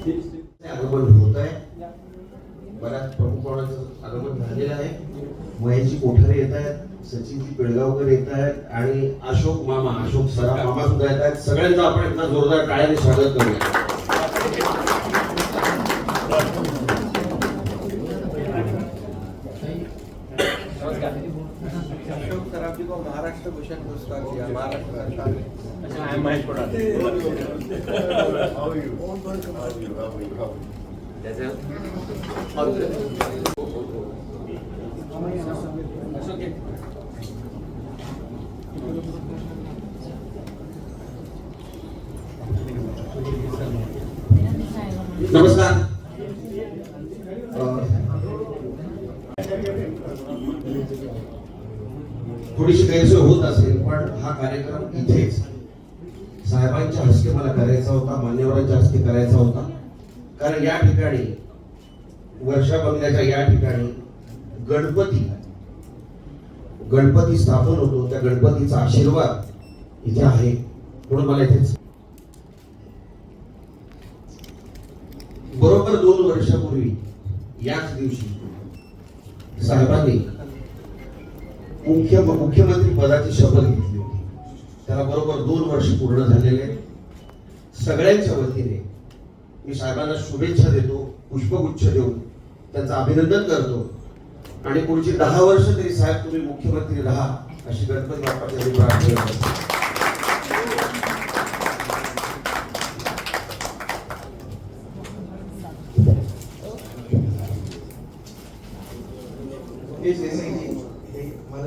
आगमन होत आहे. बऱ्याच प्रमुख आगमन झालेलं आहे. महेशजी कोठारे येत आहेत सचिनजी पिळगावकर येत आहेत आणि अशोक मामा अशोक सरा मामा सुद्धा येत आहेत. सगळ्यांचं आपण इथं जोरदार टाळ्याने स्वागत करूया. अशोक सराफी को महाराष्ट्र भूषण पुरस्कार दिया महाराष्ट्र सरकार ने How are you? How are you? How are you? How are you? नमस्कार थोडीशी गैरसोय होत असेल पण हा कार्यक्रम इथेच. साहेबांच्या हस्ते मला करायचा होता मान्यवरांच्या हस्ते करायचा होता. कारण या ठिकाणी वर्षा बंगल्याच्या या ठिकाणी गणपती गणपती स्थापन होतो. त्या गणपतीचा आशीर्वाद इथे आहे. म्हणून मला इथेच. बरोबर दोन वर्षापूर्वी याच दिवशी साहेबांनी मुख्य मुख्यमंत्री पदाची शपथ घेतली होती. त्याला बरोबर दोन वर्ष पूर्ण झालेले. सगळ्यांच्या वतीने मी साहेबांना शुभेच्छा देतो पुष्पगुच्छ देऊन त्यांचं अभिनंदन करतो. आणि पुढची दहा वर्ष तरी साहेब तुम्ही मुख्यमंत्री राहा अशी गणपती बाप्पाच्या प्रार्थना करतो. तेज देसाई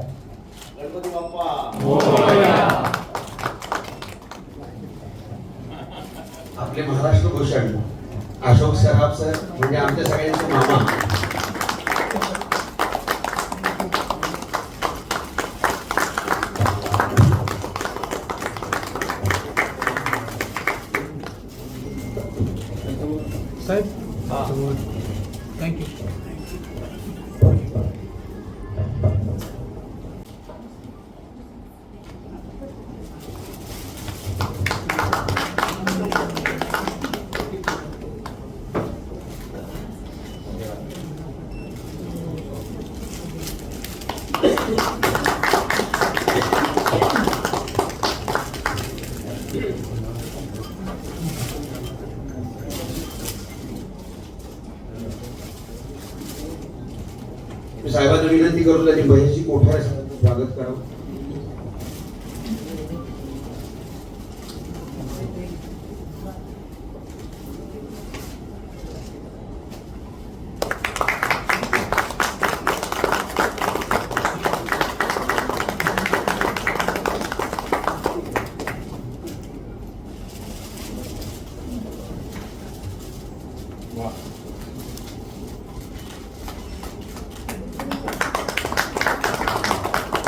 गणपती बाप्पा. आपले महाराष्ट्र भूषण अशोक सराफ सर म्हणजे आमच्या सगळ्यांचे मामा. मी साहेबांना विनंती करू त्यांनी बहिणीची आहे स्वागत करावं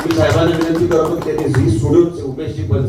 मी साहेबांना विनंती करतो त्यांनी झी सोडून उमेशजी पण